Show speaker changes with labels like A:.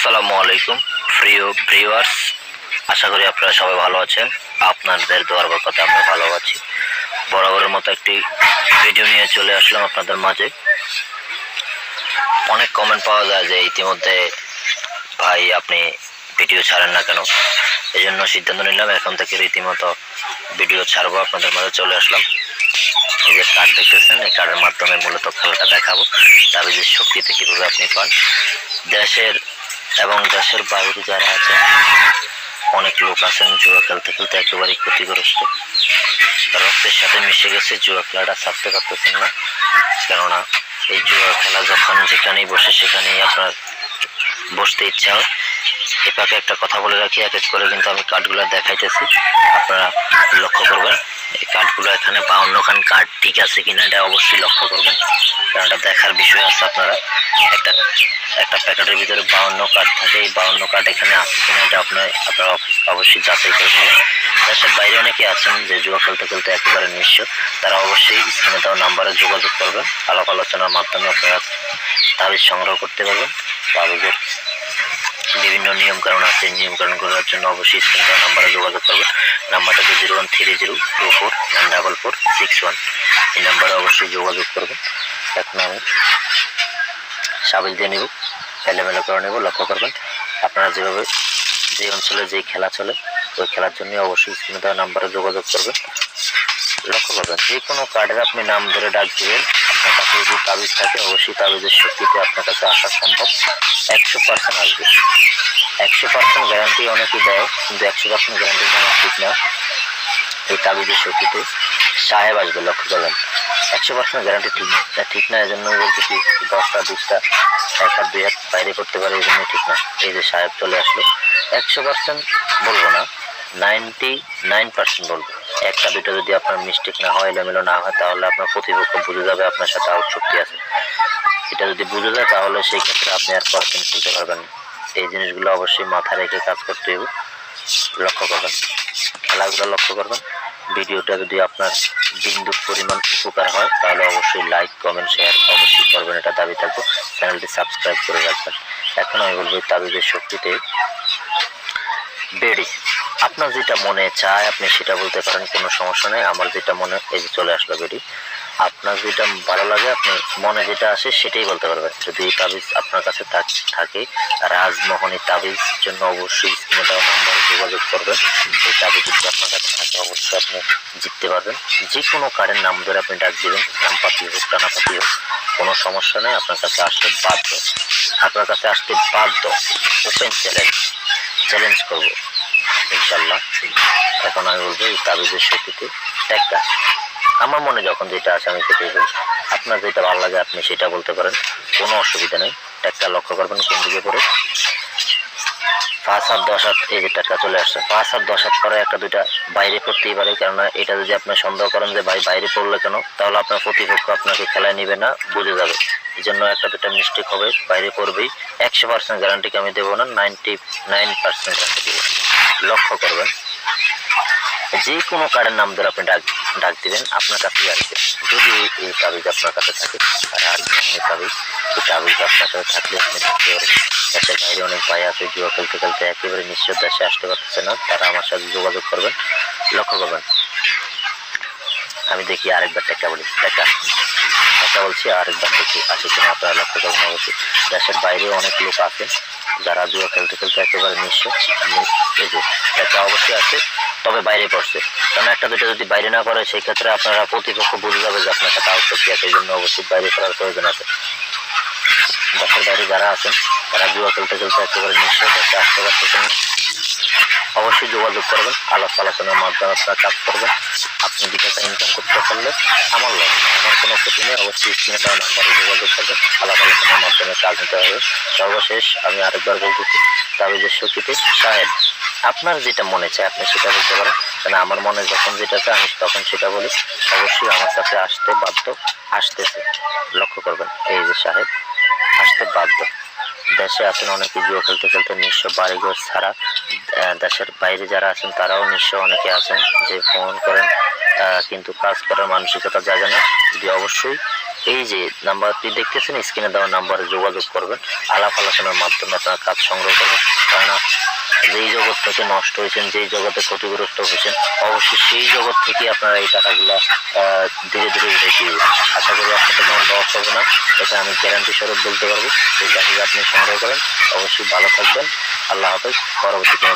A: আসসালামু আলাইকুম, প্রিয় ভিউয়ার্স আশা করি আপনারা সবাই ভালো আছেন। আপনাদের দোয়ার বরকতে আমরা ভালো আছি। বরাবরের মতো একটি ভিডিও নিয়ে চলে আসলাম আপনাদের মাঝে। অনেক কমেন্ট পাওয়া যায় যে ইতিমধ্যে ভাই আপনি ভিডিও ছাড়েন না কেন? এই জন্য সিদ্ধান্ত নিলাম, এখন থেকে রীতিমতো ভিডিও ছাড়বো, আপনাদের মাঝে চলে আসলাম। এই যে কার্ড দেখতেছেন, এই কার্ডের মাধ্যমে মূলত খেলাটা দেখাবো। তাবিজের শক্তিতে কীভাবে আপনি পান। দেশের এবং দেশের বাইরে যারা আছেন অনেক লোক আছেন জুয়া খেলতে খেলতে একেবারেই ক্ষতিগ্রস্ত। রক্তের সাথে মিশে গেছে, জুয়া খেলাটা ছাড়তে পারতেছেন না। কেননা এই জুয়া খেলা যখন যেখানেই বসে সেখানেই আপনার বসতে ইচ্ছা হয়। এ পাকে একটা কথা বলে রাখি এক এক করে কিন্তু আমি কার্ডগুলো দেখাইতেছি। আপনারা লক্ষ্য করবেন, এই কার্ডগুলো এখানে বাউন্ন খান কার্ড ঠিক আছে কিনা এটা অবশ্যই লক্ষ্য করবেন। কারণ এটা দেখার বিষয় আছে আপনারা। একটা একটা প্যাকেটের ভিতরে বাউন্ন কার্ড থাকে, এই বাউন্ন কার্ড এখানে আছে কিনা এটা আপনার, আপনারা অবশ্যই- যাচাই নেবেন। দেশের বাইরে অনেকে আছেন যে জুয়া খেলতে খেলতে একেবারে নিঃস্ব, তারা অবশ্যই স্ক্রিনে দেওয়া নাম্বারে যোগাযোগ করবেন। আলাপ আলোচনার মাধ্যমে আপনারা তাবিজ সংগ্রহ করতে পারবেন। তাবিজের বিভিন্ন নিয়ম কারণ আছে নিয়ম কারণ করার জন্য অবশ্যই স্ক্রিন দেওয়া নাম্বারে যোগাযোগ করবেন নাম্বারটা হচ্ছে zero one three zero two four nine double four six one. এই নাম্বারে অবশ্যই যোগাযোগ করবেন এখন আমি সাবিল দিয়ে নেব, এলোমেলো করে নেব, লক্ষ্য করবেন। আপনারা যেভাবে যে অঞ্চলে যেই খেলা চলে, ওই খেলার জন্য অবশ্যই স্ক্রিনে দেওয়া নাম্বারে যোগাযোগ করবেন লক্ষ্য করবেন, যে কোনো কার্ডের আপনি নাম ধরে ডাক দিবেন আপনার কাছে যদি তাবিজ থাকে, অবশ্যই তাবিজের শক্তিতে আপনার কাছে আসা সম্ভব। একশো পার্সেন্ট আসবে। একশো পার্সেন্ট গ্যারান্টি অনেকেই দেয়, কিন্তু একশো পার্সেন্ট গ্যারান্টি দেওয়া ঠিক না। এই তাবিজের শক্তিতে সাহেব আসবে, লক্ষ্য করবেন। একশো পার্সেন্ট গ্যারান্টি ঠিক না ঠিক না এই জন্যই বলতেছি দশটা বিশটা এক হাত দুই হাত বাইরে করতে পারে এই জন্যই ঠিক না। এই যে সাহেব চলে আসলো। একশো পার্সেন্ট বলব না নাইনটি নাইন পার্সেন্ট বলব। একটা দুটো যদি আপনার মিস্টেক না হয়, এলোমেলো না হয়, তাহলে আপনার প্রতিপক্ষ বুঝে যাবে আপনার সাথে আউট শক্তি আছে। এটা যদি বুঝে যায়, তাহলে সেই ক্ষেত্রে আপনি আর পরের দিন খেলতে পারবেন এই জিনিসগুলো অবশ্যই মাথায় রেখে কাজ করতে হবে। লক্ষ্য করবেন। খেলাগুলো লক্ষ্য করবেন। ভিডিওটা যদি আপনার বিন্দু পরিমাণ উপকার হয়, তাহলে অবশ্যই লাইক কমেন্ট শেয়ার অবশ্যই করবেন। এটা দাবি থাকব। চ্যানেলটি সাবস্ক্রাইব করে রাখবেন। এখন আমি বলব তাবিজের শক্তিতে বেড়ি। আপনার যেটা মনে চায়, আপনি সেটা বলতে পারেন, কোনো সমস্যা নেই। আমার যেটা মনে, এই চলে আসলো বেরি আপনার যেটা ভালো লাগে, আপনি মনে যেটা আসে সেটাই বলতে পারবেন। যদি এই তাবিজ আপনার কাছে থাক- রাজমোহনী তাবিজ জন্য অবশ্যই স্ক্রিনে নাম্বারে যোগাযোগ করবেন। এই তাবিজ যদি আপনার কাছে থাকে, অবশ্যই আপনি জিততে পারবেন। যে কোনো কার্ডের নাম ধরে আপনি ডাক দেবেন, নাম পাতি হোক, টানা পাতি হোক, কোনো সমস্যা নেই, আপনার কাছে আসতে বাধ্য। আপনার কাছে আসতে বাধ্য। ওপেন চ্যালেঞ্জ চ্যালেঞ্জ করব। ইনশাল্লাহ এখন আমি বলব এই তাবিজের শক্তিতে একটা। আমার মনে যখন যেটা আছে আমি সেটাই বলি। আপনার যেটা ভালো লাগে, আপনি সেটা বলতে পারেন। কোনো অসুবিধা নেই। একটা লক্ষ্য করবেন কোন দিকে পড়ে। পাঁচ হাত দশ হাত এই যে টাকা চলে আসছে। পাঁচ হাত দশ হাত পরে একটা দুইটা বাইরে পড়তেই পারে। কেননা এটা যদি আপনি সন্দেহ করেন যে, ভাই, বাইরে পড়লে কেন? তাহলে আপনার প্রতিপক্ষ আপনাকে খেলায় নেবে না, বুঝে যাবে। এই জন্য একটা দুটা মিস্টেক হবে। বাইরে পড়বেই। একশো পার্সেন্ট গ্যারান্টিকে আমি দেবো না নাইনটি নাইন পার্সেন্ট গ্যারান্টি দেবো লক্ষ্য করবেন। যে কোনো কার্ডের নাম ধরে আপনি ডাক ডাক দিবেন, আপনার কাছেই আসবে যদি এই তাবিজ আপনার কাছে থাকে আর আর তাবিজ, এই তাবিজ আপনার কাছে থাকলে আপনি দেখতে পারবেন। দেশের বাইরে অনেক ভাই আছে, জুয়া খেলতে খেলতে একেবারে নিশ্চয় দেশে আসতে পারতেছে না, তারা আমার সাথে যোগাযোগ করবেন। লক্ষ্য করবেন। আমি দেখি আরেকবার টাকা বলি। টাকা টাকা বলছি আরেকবার দেখি আসে কিনা আপনারা লক্ষ্য করবেন অবশ্যই দেশের বাইরে অনেক লোক আছে যারা জুয়া খেলতে খেলতে একেবারে নিঃস্ব। এই যে টাকা অবশ্যই আছে, তবে বাইরে পড়ছে। কারণ একটা দুটো যদি বাইরে না পড়ে, সেই ক্ষেত্রে আপনারা প্রতিপক্ষ বুঝে যাবে যে আপনার সাথে আউট শক্তি আছে, এই জন্য অবশ্যই বাইরে করার প্রয়োজন আছে। দেশের বাইরে যারা আছেন, তারা জুয়া খেলতে খেলতে একেবারে নিঃস্ব, দেশে আসতে পারতেছেন না। অবশ্যই যোগাযোগ করবেন। আলাপ আলোচনার মাধ্যমে আপনারা কাজ করবেন। আপনি দু টাকা ইনকাম করতে পারলে আমার লস আমার কোনো ক্ষতি নেই। অবশ্যই স্ক্রিনে দেওয়া নাম্বারে যোগাযোগ করবেন। আলাপ আলোচনার মাধ্যমে কাজ নিতে হবে। সর্বশেষ আমি আরেকবার বলতেছি তাবিজের শক্তিতে সাহেব, আপনার যেটা মনে চায় আপনি সেটা বলতে পারেন। কারণ আমার মনে যখন যেটা চায় আমি তখন সেটা বলি। অবশ্যই আমার কাছে আসতে বাধ্য, আসতেছে। লক্ষ্য করবেন, এই যে সাহেব, আসতে বাধ্য। দেশে আছেন অনেকে জুয়া খেলতে খেলতে নিঃস্ব বাড়িঘর ছাড়া দেশের বাইরে যারা আছেন তারাও নিঃস্ব অনেকে আছেন যে ফোন করেন। কিন্তু কাজ করার মানসিকতা জাগে না। যদি অবশ্যই এই যে নাম্বারটি দেখতেছেন, স্ক্রিনে দেওয়া নাম্বারে যোগাযোগ করবেন। আলাপ আলোচনার মাধ্যমে আপনারা কাজ সংগ্রহ করবেন। কেননা যেই জগৎ থেকে নষ্ট হয়েছেন, যেই জগতে ক্ষতিগ্রস্ত হয়েছেন, অবশ্যই সেই জগৎ থেকে আপনারা এই টাকাগুলো ধীরে ধীরে উঠে দিবেন। আশা করি আপনাদের কোনো লস হবে না। এটা আমি গ্যারান্টি স্বরূপ বলতে পারব। সেই টাকাকে আপনি সংগ্রহ করেন। অবশ্যই ভালো থাকবেন। আল্লাহ হাফেজ। পরবর্তী কোনো